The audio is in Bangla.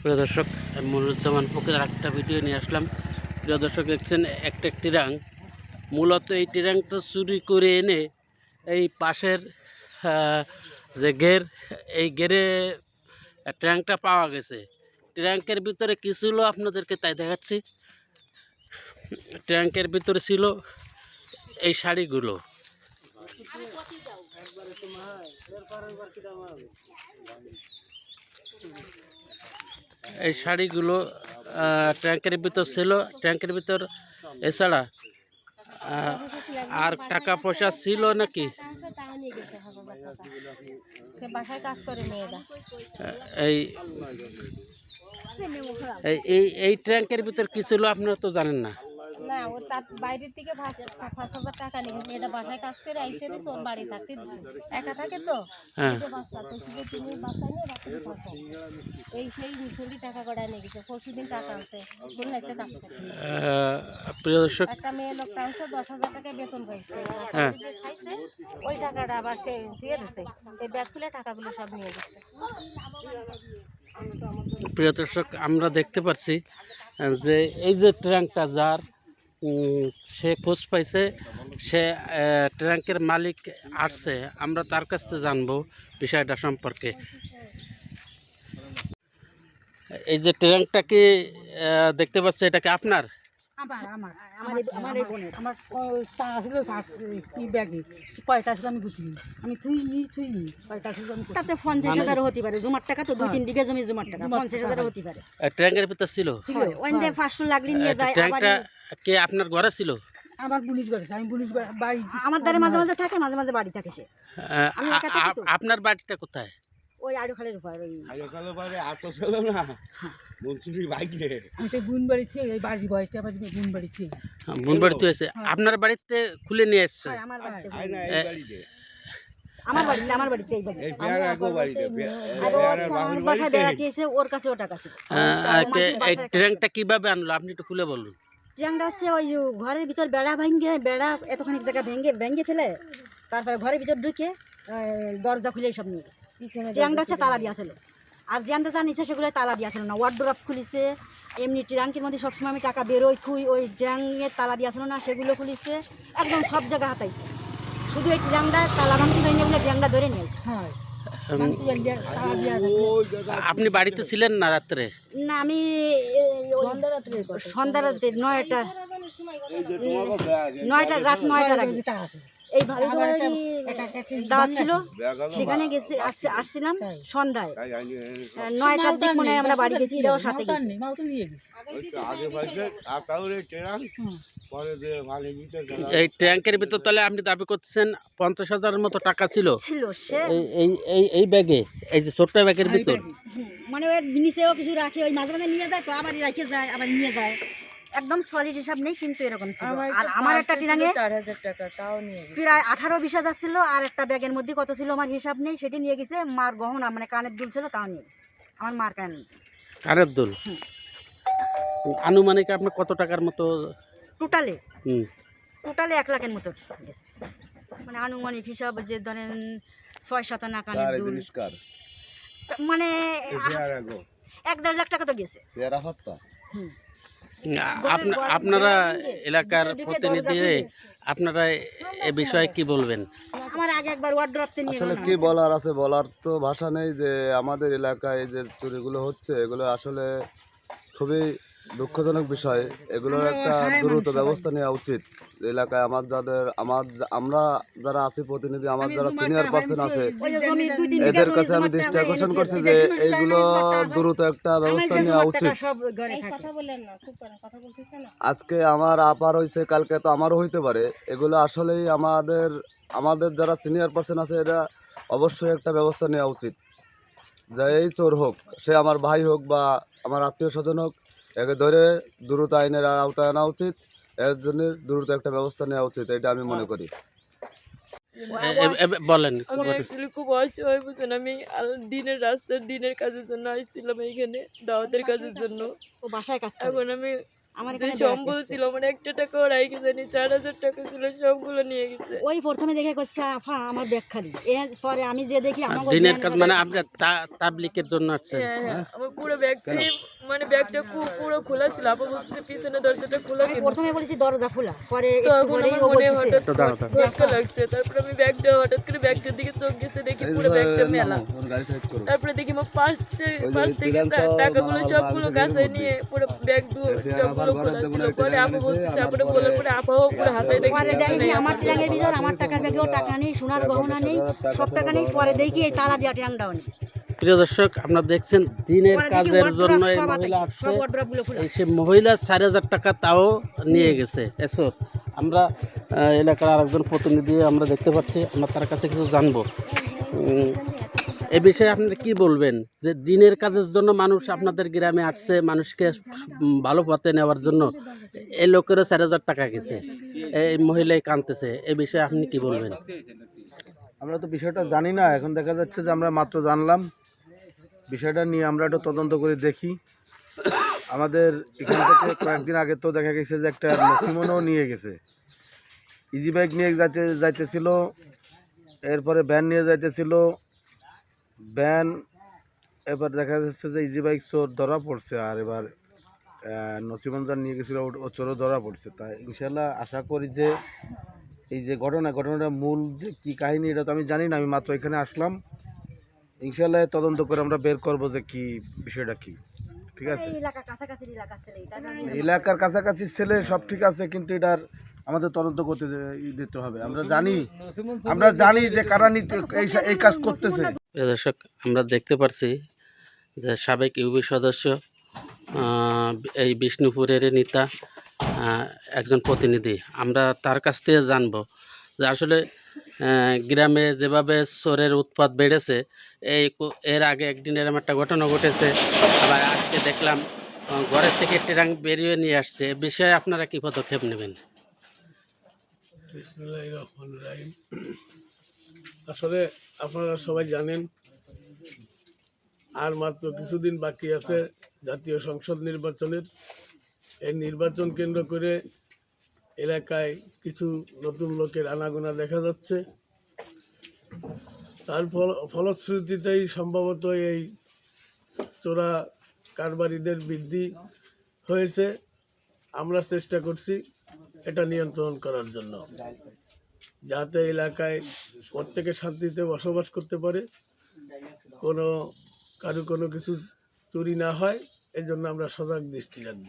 প্রিয় দর্শক, আমি মনুরুজ্জামান ফকির একটা ভিডিও নিয়ে আসলাম। প্রিয় দর্শক, দেখছেন, একটা টিরাং মূলত এই টিরাংটা চুরি করে এনে এই পাশের যে গের এই গেরে ট্যাঙ্কটা পাওয়া গেছে। ট্যাঙ্কের ভিতরে কী ছিল আপনাদেরকে তাই দেখাচ্ছি। ট্যাঙ্কের ভিতরে ছিল এই শাড়িগুলো। এই শাড়িগুলো ট্যাঙ্কের ভিতর ছিল। ট্যাঙ্কের ভিতর এছাড়া আর টাকা পয়সা ছিল নাকি? এই, এই- এই ট্যাঙ্কের ভিতর কি ছিল আপনারা তো জানেন না। ওর তার বাইরের থেকে পাঁচ হাজার টাকা নিয়ে মেয়েটা বাসায় কাজ করে আইসে দিছে ওর বাড়ি থাকতে দিছে। একা থাকে তো? হ্যাঁ। তুমি নিয়ে এই সেই মিশুলি টাকা নিয়ে গেছে পরশু দিন টাকা বলল একটা কাজ প্রিয় দর্শক একটা মেয়ে দশ হাজার টাকা বেতন পাইছে। হ্যাঁ। খাইছে ওই টাকাটা আবার সে দিয়ে দিছে। এই ব্যাগ তুলে টাকাগুলো সব নিয়ে গেছে। প্রিয় দর্শক আমরা দেখতে পাচ্ছি যে এই যে ট্যাঙ্কটা যার সে খোঁজ পাইছে সে ট্যাঙ্কের মালিক আসছে আমরা তার কাছ থেকে জানব বিষয়টা সম্পর্কে। এই যে ট্যাঙ্কটা কি দেখতে পাচ্ছি এটা কি আপনার? আমার আমার আমার এই- আমার এই বোনের আমার ক- টা ছিল কি ব্যাগে কয়টা ছিল আমি বুঝিনি। আমি থুইনি থুইনি কয়টা ছিল আমি তাতে পঞ্চাশ হাজারও হতে পারে। জমার টাকা তো দুই তিন বিঘা জমি জমার টাকা। পঞ্চাশ হাজারও হতে পারে। ট্যাঙ্কের ভিতর ছিল? ছিল। ওই পাঁচশো লাগলে নিয়ে যায় আবার ট্যাঙ্কটা কে আপনার ঘরে ছিল? আমার বুনিশ করেছে আমি বুনিশ বাড়ি আমার দ্বারে মাঝে মাঝে থাকে মাঝে মাঝে বাড়ি থাকে সে। আমি একা থাকি তো। আপনার বাড়িটা কোথায়? ওই আড়ু খালের উপর ওই আজকাল পারে এত ছিল না? মনসুরি বাইকে। আমি সেই বুন বাড়ি ছিল এই বাড়ি বয়সে আবার বুন বাড়ি ছিল বুনবাড়িতে হয়েছে আপনার বাড়িতে খুলে নিয়ে এসছে? হয়, আমার বাড়িতে আয় না এই বাড়িতে। আমার বাড়িতে আমার বাড়িতে এই বাড়ি এই পেয়ারা গো বাড়িতে আর ও পেয়ারা আমার বাহুর বাসায় বাড়িতে। বেড়াতে এসে ওর কাছে ও টাকা ছিল। আহ, কে- এই ট্যাঙ্কটা কীভাবে আনলো? আপনি একটু খুলে বলুন। ট্রেনটা হচ্ছে ওই ঘরের ভিতর বেড়া ভেঙে বেড়া এতখানি জায়গা ভেঙে ভেঙে ফেলে তারপরে ঘরের ভিতর ঢুকে দরজা খুলে সব নিয়ে গেছে। ট্রেনটা হচ্ছে তালা দিয়া ছিল। আর যে আনতে জানিছে সেগুলো তালা দিয়া ছিল না ওয়ার্ড্রপ খুলিছে এমনি ট্রাঙ্কের মধ্যে সবসময় আমি টাকা বেরোই থুই ওই ট্রাঙ্গের তালা দিয়া ছিল না সেগুলো খুলিছে একদম সব জায়গা হাতাইছে। শুধু এই ট্রাঙ্কটা তালা ভাঙতে পারিনি বলে ট্রাঙ্কটা ধরে নিয়েছে হ্যাঁ। আপনি বাড়িতে ছিলেন না রাত্রে? না আমি সন্ধ্যা রাত্রে নয়টা নয়টা রাত নয়টার আগে। এই দাওয়াত ছিল সেখানে গেছি আসছি- আসছিলাম সন্ধ্যায়। নয়টার দিক মনে হয় আমরা বাড়ি গেছি সাথে গেছে। এই ট্যাঙ্কের ভিতর তাহলে আপনি দাবি করতেছেন পঞ্চাশ হাজারের মতো টাকা ছিল? এই এই এই ব্যাগে এই যে ছোট্ট ব্যাগের ভিতর? মানে ওর নিচেও কিছু রাখে ওই মাঝে মাঝে নিয়ে যায় তো আবার রেখে যায় আবার নিয়ে যায়। একদম সলিড হিসাব নেই কিন্তু এরকম ছিল। আর আমার একটা টিরাঙে চার হাজার টাকা তাও নিয়ে প্রায় আঠারো বিশ হাজার ছিল আর একটা ব্যাগের মধ্যে কত ছিল আমার হিসাব নেই সেটি নিয়ে গেছে মার গহনা মানে কানের দুল ছিল তাও নিয়ে গেছে। আমার মার কানের দুল। কানের দুল? আনুমানিক আপনার কত টাকার মতো টোটালে? টোটালে এক লাখের মতো গেছে। মানে আনুমানিক হিসাব যে ধরেন ছয় সাত মানে এক দেড় লাখ টাকা তো গেছে। আপনারা এলাকার প্রতিনিধি আপনারা এ বিষয়ে কি বলবেন? আমার আগে একবার ওয়ার্ড্রপতে নিয়ে আসলে কি বলার আছে? বলার তো ভাষা নেই যে আমাদের এলাকায় যে চুরিগুলো হচ্ছে এগুলো আসলে খুবই দুঃখজনক বিষয়। এগুলোর একটা দ্রুত ব্যবস্থা নেওয়া উচিত। এলাকায় আমার যাদের আমার আমরা যারা আছি প্রতিনিধি আমার যারা সিনিয়র পার্সন আছে এদের কাছে আমি দৃষ্টি আকর্ষণ করছি যে এইগুলো দ্রুত একটা ব্যবস্থা নেওয়া উচিত। আজকে আমার আপার হয়েছে কালকে তো আমারও হইতে পারে। এগুলো আসলেই আমাদের আমাদের যারা সিনিয়র পার্সন আছে এরা অবশ্যই একটা ব্যবস্থা নেওয়া উচিত। যে এই চোর হোক সে আমার ভাই হোক বা আমার আত্মীয় স্বজন হোক একে ধরে দ্রুত আইনের আওতায় আনা উচিত। এর জন্য দ্রুত একটা ব্যবস্থা নেওয়া উচিত এটা আমি মনে করি। এ- এ- এ- বলেন। আমার অ্যাকচুয়ালি খুব অসহায় বুঝছেন? আমি দিনের রাস্তার দিনের কাজের জন্য আসছিলাম এইখানে দাওয়াতের কাজের জন্য। ও বাসায় কাজ এখন আমি আমার যে এখানে সম্বল ছিল আমার একটা টাকাও রাখি জানি চার হাজার টাকা ছিল সবগুলো নিয়ে গেছে। ওই প্রথমে দেখে করছে আফা আমার ব্যাগ খালি। এরপরে আমি যে দেখি দিনের কাজ মানে আপনি তাবলিকের জন্য আসছেন। হ্যাঁ হ্যাঁ আমার পুরো ব্যাগটাই মানে ব্যাগটা খুব পুরো খোলা ছিল। আপা বলছে পিছনে দরজাটা খোলা আমি প্রথমে বলেছি দরজা খোলা পরে ও মনে। ধাক্কা লাগছে। তারপরে আমি ব্যাগটা হঠাৎ করে ব্যাগটার দিকে চোখ গেছে দেখি পুরো ব্যাগটা মেলা। তারপরে দেখি আমার পার্স পার্স থেকে টাকাগুলো সবগুলো কাছে নিয়ে পুরো ব্যাগ সবগুলো খোলা ছিল। পরে আপু বলতেছে আপরে বলার পরে আপাও পুরো হাতে দেখি পরে। আমার ট্রাঙ্গের ভিতর আমার টাকার ব্যাগেও টাকা নেই সোনার গহনা নেই সব টাকা নেই পরে দেখি এই তালা দেওয়া নেই। প্রিয় দর্শক আপনারা দেখছেন দিনের কাজের জন্য এই মহিলা আসছে। এই সে মহিলা চার হাজার টাকা তাও নিয়ে গেছে এসো। আমরা এলাকার আরেকজন প্রতিনিধি আমরা দেখতে পাচ্ছি আমরা তার কাছে কিছু জানব। এ বিষয়ে আপনি কি বলবেন? যে দিনের কাজের জন্য মানুষ আপনাদের গ্রামে আসছে মানুষকে ভালো পথে নেওয়ার জন্য এই লোকেরও চার হাজার টাকা গেছে এই মহিলাই কাঁদতেছে এ বিষয়ে আপনি কি বলবেন? আমরা তো বিষয়টা জানি না এখন দেখা যাচ্ছে যে আমরা মাত্র জানলাম বিষয়টা নিয়ে আমরা একটু তদন্ত করে দেখি। আমাদের এখান থেকে কয়েকদিন আগে তো দেখা গেছে যে একটা নসিমনও নিয়ে গেছে। ইজি বাইক নিয়ে যাইতে, যাইতেছিল, এরপরে ভ্যান নিয়ে যাইতেছিল। ভ্যান এবার দেখা যাচ্ছে যে ইজি বাইক চোর ধরা পড়ছে আর এবার নসিমন যার নিয়ে গেছিল, ও- চোরও ধরা পড়ছে। তাই ইনশাল্লাহ আশা করি যে এই যে ঘটনা ঘটনাটা মূল যে কী কাহিনী, এটা তো আমি জানি না, আমি মাত্র এখানে আসলাম। ইনশাল্লাহ তদন্ত করে আমরা বের করব যে কি বিষয়টা কি। ঠিক আছে? এলাকার কাছাকাছি ছেলে সব ঠিক আছে কিন্তু এটার আমাদের তদন্ত করতে দিতে হবে। আমরা জানি আমরা জানি যে কারা নিতে এই এই কাজ করতেছে। দর্শক আমরা দেখতে পারছি যে সাবেক ইউবি সদস্য এই বিষ্ণুপুরের নেতা একজন প্রতিনিধি। আমরা তার কাছ থেকে জানব যে আসলে গ্রামে যেভাবে চোরের উৎপাত বেড়েছে, এই এর আগে একদিন এরম একটা ঘটনা ঘটেছে। আবার আজকে দেখলাম ঘরের থেকে ট্রাঙ্ক বেরিয়ে নিয়ে আসছে। এ বিষয়ে আপনারা কী পদক্ষেপ নেবেন? আসলে আপনারা সবাই জানেন, আর মাত্র কিছুদিন বাকি আছে জাতীয় সংসদ নির্বাচনের। এই নির্বাচন কেন্দ্র করে এলাকায় কিছু নতুন লোকের আনাগোনা দেখা যাচ্ছে। তার ফল, ফলশ্রুতিতেই সম্ভবত এই চোরা কারবারিদের বৃদ্ধি হয়েছে। আমরা চেষ্টা করছি এটা নিয়ন্ত্রণ করার জন্য, যাতে এলাকায় প্রত্যেকে শান্তিতে বসবাস করতে পারে। কোনো, কারও কোনো কিছু চুরি না হয় এই জন্য আমরা সজাগ দৃষ্টি রাখব।